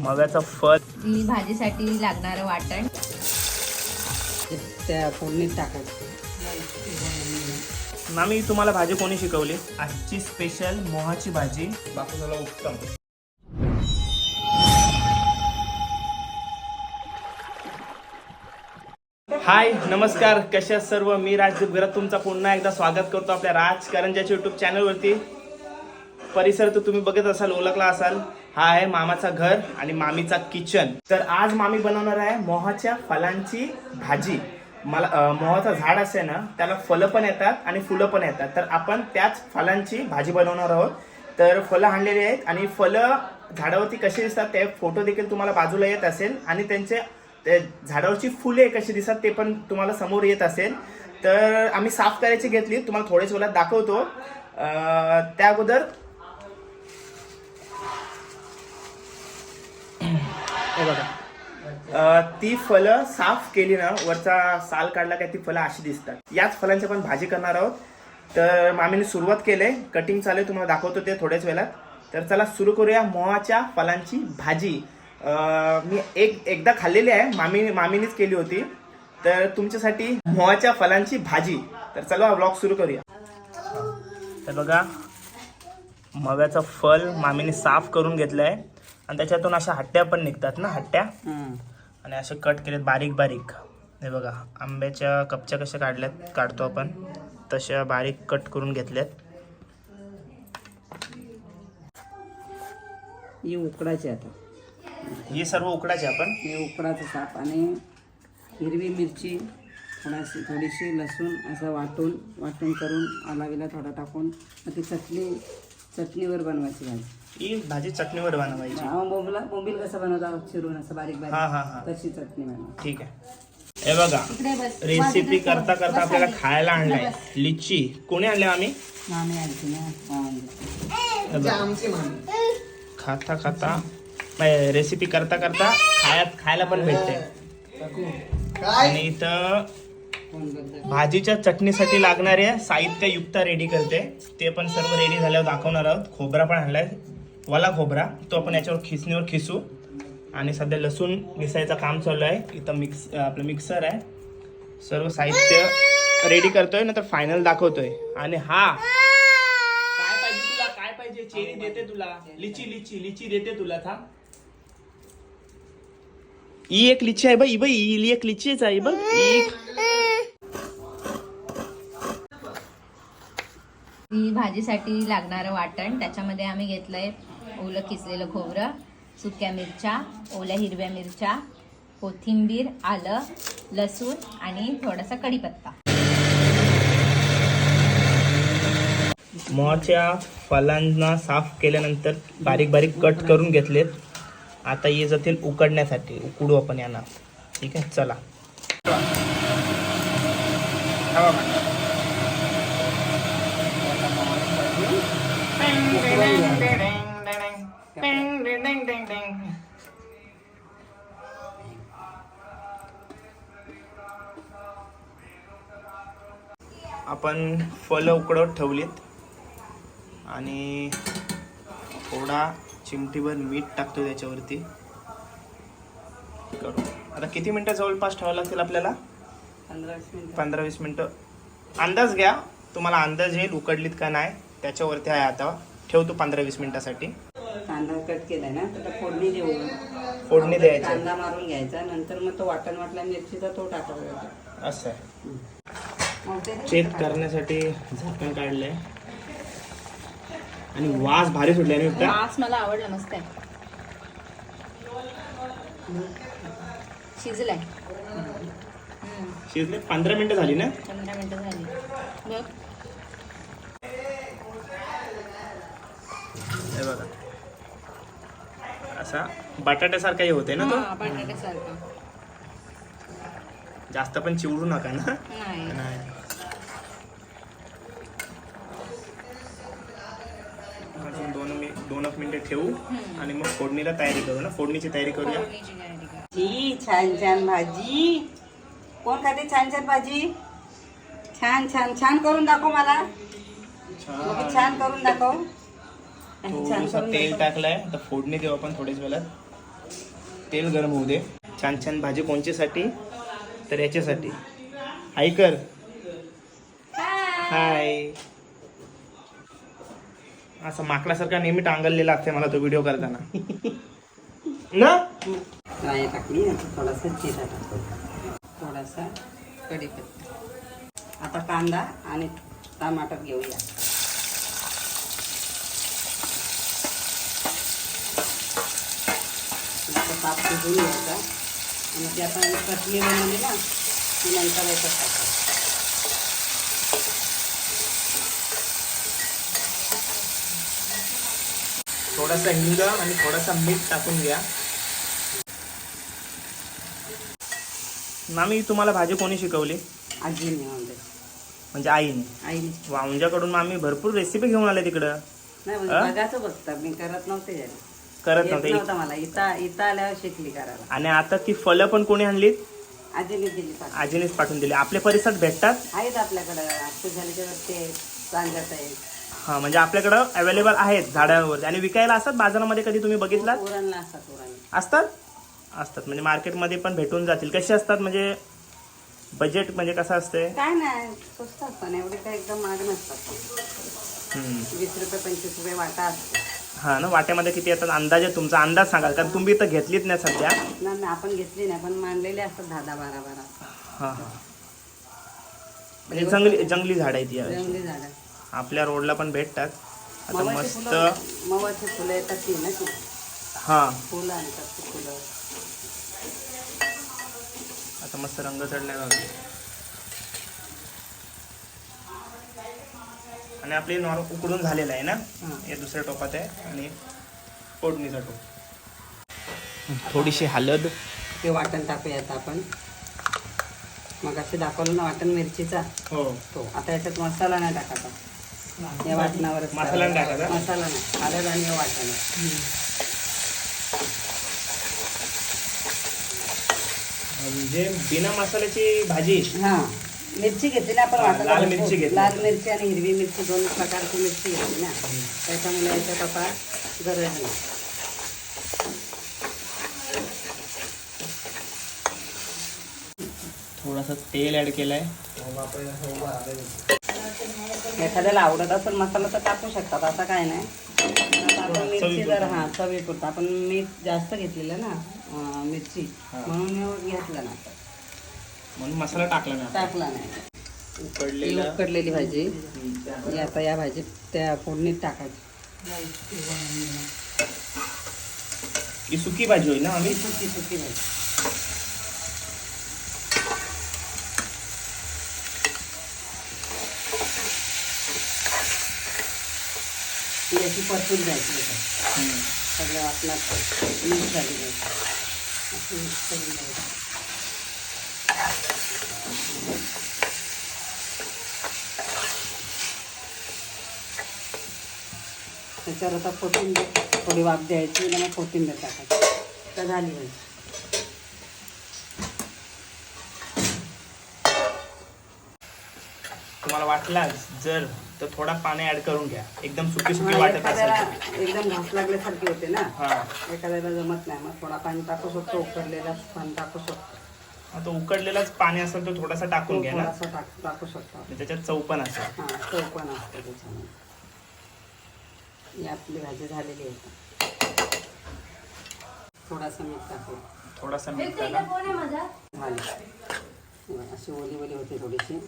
मव्याचं फळ ही भाजीसाठी लागणारं वाटण. त्या फोडणीत टाकायचं मामी तुम्हाला भाजी कोणी शिकवली? आजची स्पेशल मोहाची भाजी. बापू झाला उत्तम. हाय नमस्कार. कशा सर्व? मी राजदीप घरात. तुमचा पुन्हा एकदा स्वागत करतो आपल्या राजकारंजाच्या युट्यूब चॅनलवरती परिसर तर तुम्ही बघत असाल ओळखला असाल. हा आहे मामाचा घर आणि मामीचा किचन. तर आज मामी बनवणार आहे मोहाच्या फलांची भाजी. मला मोहाचं झाड असे ना त्याला फलं पण येतात आणि फुलं पण येतात. तर आपण त्याच फलांची भाजी बनवणार आहोत. तर फलं आणलेली आहेत आणि फलं झाडावरती कशी दिसतात ते फोटो देखील तुम्हाला बाजूला येत असेल आणि त्यांचे ते झाडावरची फुले कशी दिसतात ते पण तुम्हाला समोर येत असेल. तर आम्ही साफ करायची घेतली तुम्हाला थोड्याच वेळात दाखवतो. त्या अगोदर हे बघा. ती फळं साफ केली ना वरचा साल काढला काय ती फळं अशी दिसतात. याच फळांची आपण भाजी करणार आहोत. तर मामीने सुरुवात केले कटिंग चालू आहे, तुम्हाला दाखवतो ते थोड्याच वेळात. तर चला सुरू करूया मोहाच्या फलांची भाजी. मी एक एकदा खाल्लेली आहे मामी मामीनेच केली होती. तर तुमच्यासाठी मोहाच्या फळांची भाजी. तर चला ब्लॉग सुरू करूया. तर बघा मव्याचं फल मामीने साफ करून घेतलं आहे आणि त्याच्यातून अशा हट्ट्या पण निघतात ना हट्ट्या. आणि असे कट केलेत बारीक बारीक. हे बघा आंब्याच्या कपच्या कशा काढल्यात काढतो आपण. तशा बारीक कट करून घेतल्यात. ही उकडायची आता. ही सर्व उकडायचे आपण. हे उकडाचं साप आणि हिरवी मिरची थोडाशी थोडीशी लसूण असं वाटून वाटून करून आलावीला थोडा टाकून मग ती चटणी चटणीवर बनवायची भाजी. ही भाजी चटणीवर बनवायची. बोंबला बोंबील कसं बनवता? चिरून असं बारीक हा बारीक. हा हा तशी चटणी बनवा. ठीक आहे. हे बघा इकडे बस. रेसिपी करता करता आपल्याला खायला आणलाय. लिची. कोणी आणले आम्ही मामी आणखी ना. हे बघा. खाता खाता. नाही रेसिपी करता करता खायात खायला पण भेटते. आणि इथं भाजीच्या चटणीसाठी लागणारे साहित्य युक्त रेडी करते. ते पण सर्व रेडी झाल्यावर दाखवणार आहोत. खोबरा पण आणलाय. वाला खोबरा तो आपण याच्यावर खिसणीवर खिसू. आणि सध्या लसूण मिसायचं काम चालू आहे. इथं मिक्स आपलं मिक्सर आहे. सर्व साहित्य रेडी करतोय नंतर फायनल दाखवतोय. आणि हा काय पाहिजे तुला? काय पाहिजे? चेरी देते तुला. लिची लिची लिची देते तुला था ही एक लिची आहे बाई बाई ही एक लिचीच आहे बघ. ही ही भाजीसाठी लागणारं वाटण त्याच्यामध्ये आम्ही घेतलंय ओलं किसलेलं खोबरं सुक्या मिरच्या ओल्या हिरव्या मिरच्या कोथिंबीर आलं लसूण आणि थोडासा कढीपत्ता. मोहच्या फलांना साफ केल्यानंतर बारीक बारीक कट करून घेतलेत. आता ये जातील उकडण्यासाठी. उकडू आपण यांना. ठीक आहे? चला. आपण फलं उकडवत ठेवलीत. आणि थोडा चिमटीभर मीठ टाकतो त्याच्यावरती. करू. आता किती मिनटं जवळपास ठेवावं लागतील आपल्याला? पंधरा वीस मिनटं. अंदाज घ्या तुम्हाला अंदाज येईल उकडलीत का नाही त्याच्यावरती आहे आता. ठेवतो पंधरा वीस मिनिटासाठी. कांदा कट केलाय ना तर त्या फोडणी देऊ. फोडणी द्यायची कांदा मारून घ्यायचा नंतर मग तो वाटण वाटला मिरचीचा तो टाकायचा असं चेक करण्यासाठी झाकण काढलंय. आणि वास भारी सुटलाय ना एकटा? मास मला आवडला मस्त आहे. शिजलाय. शिजले. पंधरा मिनिटं झाली ना? पंधरा मिनिटं झाली. बघ. हे बघा. असा बटाट्यासारखा हे होते ना तो? हा, बटाट्यासारखं. जास्त पण चिवडू नका ना? नाही. नाही. अजून दोन मि दोन एक मिनिटं ठेवू आणि मग फोडणीला तयारी करू ना? फोडणीची तयारी करूया? फोडणीची तयारी कर. जी छान छान भाजी. कोण खाते छान छान भाजी? छान छान छान करून दाखव मला. मग छान करून दाखव. छान थोडंसं तेल. टाकलंय आता फोडणी देऊ आपण थोड्याच वेळात. तेल गरम होऊ दे. छान छान भाजी कोणच्यासाठी? तर याच्यासाठी. ऐकर हाय असं माकडासारखा नेहमी टांगलेला असते मला तो व्हिडिओ करताना. ना? टाकली? थोडासा जिरा टाकू. थोडासा कढीपत्ता. आता कांदा आणि टमाटर घेऊया. साफ शिजून घ्यायचा आणि ती आता चटणी बनवली ना ती नंतर याच्यात टाकायची थोडासा हिंग आणि थोडासा मीठ टाकून घ्या. मामी तुम्हाला भाजी कोणी शिकवली? आजीने म्हणजे म्हणजे आईने? आईने. वांजाकडून मामी भरपूर रेसिपी घेऊन आले तिकडं. नाही म्हणजे? बघायचं बघतात मी करत नव्हते. करत येत नव्हते. नव्हतं मला. इथं इथं आल्यावर शिकली करायला. आणि आता ती फळं पण कोणी आणलीत? आजीने दिली पाठ आजीनेच पाठवून दिली. आपल्या परिसरात भेटतात? आहेत आपल्याकडं. सांगत आहे हा म्हणजे आपल्याकडं अवेलेबल आहेत झाडांवर आणि विकायला असतात? बाजारामध्ये कधी तुम्ही बघितलात? उरणला असतात उरण असतात? असतात. म्हणजे मार्केटमध्ये पण भेटून जातील. कसे असतात? म्हणजे बजेट म्हणजे कसं असते काय नाही स्वस्त असतात एवढे काय एकदम महाग नसतात वीस रुपये पंचवीस रुपये वाटा असतो. हा ना वाट्यामध्ये किती येतात? अंदाजे तुमचा अंदाज सांगाल कारण तुम्ही इथं घेतलीत नाही सध्या. ना ना आपण घेतली नाही पण मांडलेले असतात दहा दहा बारा बारा हा हा. म्हणजे जंगली जंगली झाड आहेत या जंगली झाडं. आपल्या रोडला पण भेटतात. आता मवाची मस्त फुलं मवाची फुलं येतात ती ना ती हा. फुलं आणतात ती फुलं. आता मस्त रंग चढलाय बघा. आणि आपली नॉर्म उकडून झालेलं आहे ना? हां. दुसऱ्या टोपात आहे आणि फोडणीचा टोप. थोडीशी हलद. ते वाटण टाकूया आता आपण. मग असे दाखवलं ना वाटण मिरचीचा? हो. तो. आता याच्यात मसाला नाही टाकायचा. या वाटणावरच मसाला नाही टाकायचा? मसाला नाही. हळद आणि हे वाटण म्हणजे बिना मसाल्याची भाजी? हा. मिरची घेतली ना आपण वाटायला लाल. मिरची घेतली. लाल मिरची आणि हिरवी मिरची दोन प्रकारची मिरची घेतली ना. त्याच्यामुळे याच्यात आता गरज नाही. थोडासा तेल ऍड केलाय. एखाद्याला आवडत असेल मसाला तर टाकू शकतात असं काय नाही. आता आपण मिरची जर हा चवीपुरता. आपण मीठ जास्त घेतलेलं ना अं, मिरची. म्हणून घेतलं ना. म्हणून मसाला टाकला ना टाकला नाही. उकडलेलं उकडलेली भाजी. ही आता या भाजीत त्या फोडणीत टाकायची. ही सुकी भाजी होईल ना आम्ही? सुकी सुकी भाजी. ही अशी परतून जायची. सगळ्या वाटणात मिक्स झाली पाहिजे. अशी मिक्स करून घ्यायची. त्याच्यावर आता कोथिंबीर थोडी वाफ द्यायची आणि मग कोथिंबीर टाकायची. तर झाली भाजी तुम्हाला वाटला जर तर थोडा पाणी ऍड करून घ्या. एकदम सुकी सुकी वाटत असेल. एकदम घास लागल्यासारखी होते ना? हा. एखाद्याला जमत नाही मग थोडा पाणी टाकू शकतो उकडलेला पाणी टाकू शकतो. आता उकडलेलाच पाणी असेल तर थोडासा टाकून घ्या ना. थोडासा टाक टाकू शकतो. त्याच्यात चव पण असेल. हा तो पण असतो त्याच्यामध्ये. ही आपली भाजी झालेली आहे. थोडासा मीठ टाकू. थोडासा मीठ टाका. झाली. अशी ओली ओली होते थोडीशी.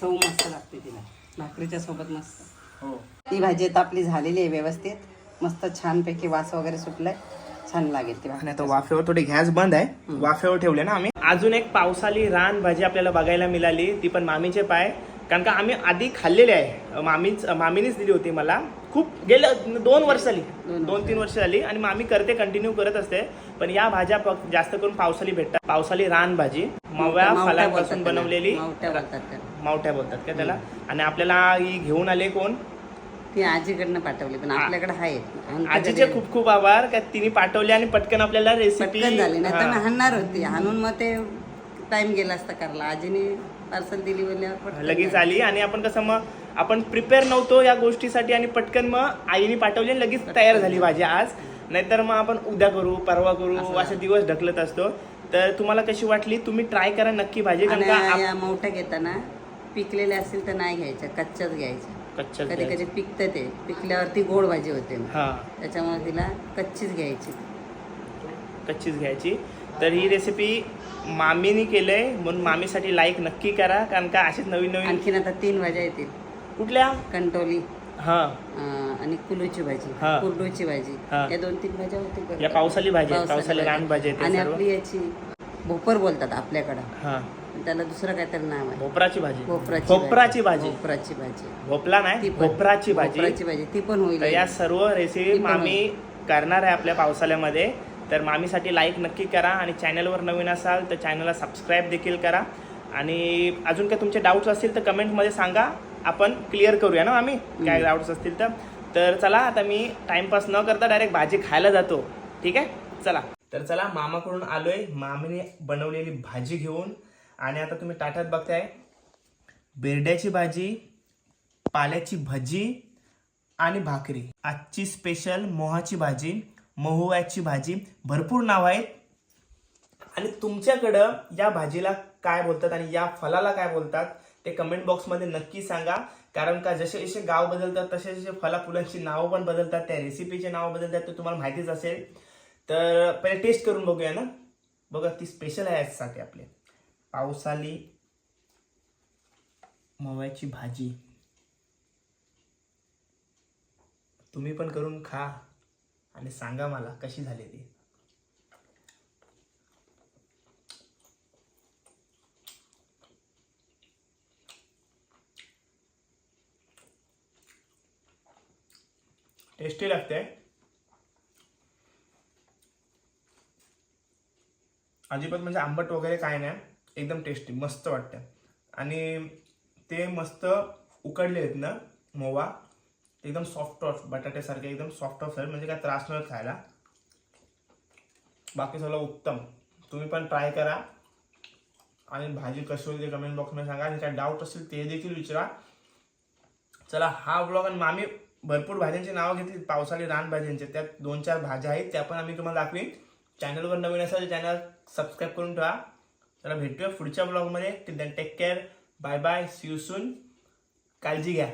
चव मस्त लागते तिला. भाकरीच्या सोबत मस्त. हो. ती भाजी आता आपली झालेली आहे व्यवस्थित. मस्त छानपैकी वास वगैरे सुटलाय. छान लागेल ती आणि भाकरी आता वाफेवर थोडी गॅस बंद आहे. वाफेवर ठेवले ना आम्ही. अजून एक पावसाली रान भाजी आपल्याला बघायला मिळाली. ती पण मामीचे पाय. कारण का आम्ही आधी खाल्लेले आहे. मामीच मामीनेच दिली होती मला. खूप गेल्या दोन वर्ष झाली. दोन तीन वर्ष झाली आणि मामी करते कंटिन्यू करत असते. पण या भाज्या जास्त करून पावसाली भेटतात. पावसाली रान भाजी. मव्या त्याला. बनवलेली. मावट्या बोलतात का त्याला? आणि आपल्याला ही घेऊन आले कोण? ती आजीकडनं पाठवली पण आपल्याकडे आहे. आजीचे खूप खूप आभार. का तिने पाठवली आणि पटकन आपल्याला रेसिपी झाली. नाही तर हाणणार होती. हाणून मग ते टाइम गेला असता करायला. आजीने पार्सल पटकन लगेच. आली आणि आपण कसं मग आपण प्रिपेअर नव्हतो या गोष्टीसाठी आणि पटकन मग आईने पाठवली आणि लगेच तयार झाली भाजी आज. नाहीतर मग आपण उद्या करू परवा करू असं दिवस ढकलत असतो. तर तुम्हाला कशी वाटली? तुम्ही ट्राय करा नक्की भाजी कारण मोठ्या घेताना पिकलेले असतील तर नाही घ्यायच्या कच्च्याच घ्यायच्या. कधी कधी पिकतं ते. पिकल्यावरती गोड भाजी होते. हा. त्याच्यामुळे तिला कच्चीच घ्यायची. कच्चीच घ्यायची. तर ही रेसिपी मामीनी केलंय म्हणून मामीसाठी लाईक नक्की करा कारण का अशीच नवीन नवीन आणखीन आता तीन भाज्या येतील. कुठल्या? कंटोली हा. अं, आणि कुलूची भाजी हा. कुरडूची भाजी. हा. या दोन तीन भाज्या होतील या पावसाळी भाजी आहेत, पावसाळी रान भाजी. आहेत ते आणि सर्व. आपली याची भोपर बोलतात आपल्याकडं. हा. त्याला दुसरं काहीतरी नाव आहे. भोपराची भाजी. भोपराची भोपराची भाजी. भोपराची भाजी. भोपला ती नाही पण. भोपराची भाजी. भोपराची भाजी. ती पण होईल. या सर्व रेसिपी ती पण मामी करणार आहे आपल्या पावसाळ्यामध्ये तर मामीसाठी लाईक नक्की करा आणि चॅनलवर नवीन असाल तर चॅनलला सबस्क्राईब देखील करा. आणि अजून काय तुमचे डाऊट्स असतील तर कमेंटमध्ये सांगा. आपण क्लिअर करूया ना आम्ही काय डाऊट्स असतील तर? तर चला आता मी टाइमपास न करता डायरेक्ट भाजी खायला जातो. ठीक आहे? चला. तर चला मामाकडून आलोय. मामीने बनवलेली भाजी घेऊन. आणि आता तुम्ही ताटात बघताय. बेरड्याची भाजी पाल्याची भजी आणि भाकरी. आजची स्पेशल मोहाची भाजी. महुव्याची भाजी. भरपूर नाव आहेत. आणि तुमच्याकडं या भाजीला काय बोलतात आणि या फलाला काय बोलतात ते कमेंट बॉक्समध्ये नक्की सांगा. कारण का जसे जसे गाव बदलतात तसे जसे फला फुलांची नावं पण बदलतात त्या रेसिपीचे नावं बदलतात ते तुम्हाला माहितीच असेल. तर पहिले टेस्ट करून बघूया ना. बघा ती स्पेशल आहे आजसाठी आपले. पावसाली मव्याची भाजी. तुम्ही पण करून खा. आणि सांगा मला कशी झाली ती? टेस्टी लागते. अजिबात म्हणजे आंबट वगैरे काय नाही. एकदम टेस्टी मस्त वाटतं. आणि ते मस्त उकडले आहेत ना मोवा. एकदम सॉफ्ट ऑफ बटाट्यासारखे एकदम सॉफ्ट ऑफ म्हणजे काय त्रास नाही खायला. बाकी सगळं उत्तम. तुम्ही पण ट्राय करा. आणि भाजी कशी होती कमेंट बॉक्समध्ये सांगा. आणि काय डाऊट असेल ते देखील विचारा. चला हा ब्लॉग आणि आम्ही भरपूर भाज्यांची नावं घेतली. पावसाळी रान भाज्यांचे. त्यात दोन चार भाज्या आहेत त्या पण आम्ही तुम्हाला दाखवीन. चॅनलवर नवीन असेल चॅनल सबस्क्राईब करून ठेवा. चला भेटूया पुढच्या ब्लॉगमध्ये take care bye bye see you soon काळजी घ्या.